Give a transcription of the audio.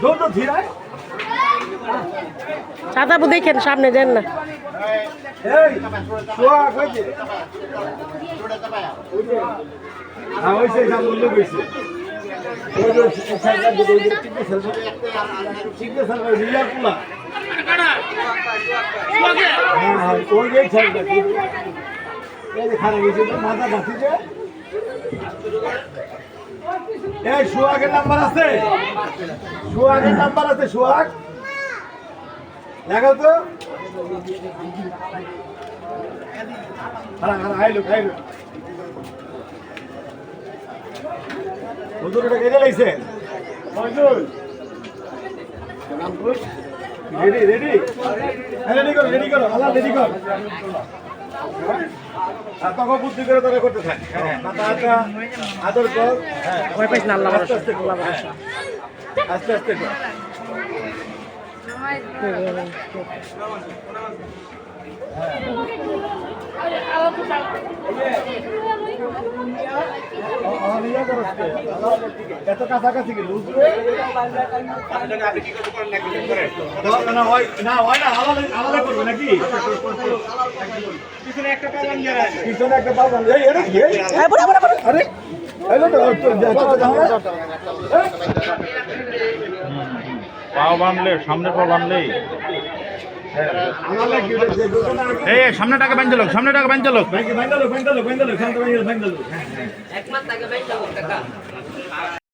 দৌড় তো ধীরায় সাদাবু দেখেন সামনে দেন না। হ্যাঁ ওই যে সরকার যদি সোহাগের নাম্বার আছে। সোহাগের নাম্বার আছে সোহাগ দেখাও তো। হারা আইলো আইলো হুজুরটা কেটে মজুর রেডি রেডি। রেডি করো রেডি করো আল্লাহ রেডি কর। তখন বুদ্ধি করে তোরা করতে থাক। হ্যাঁ আদর কর। হ্যাঁ আল্লাহ আস্তে আস্তে কর। হ্যাঁ, আস্তে আস্তে কর। এত কাছাকাছি না হয় না হয় না করবে নাকি পাও বাঁধলে সামনে পা বাঁধলেই এই সামনে টাকা বাঁধতে লোক সামনেটাকে বাঁধতে লোক। ভাই টাকা দাও লোক দাও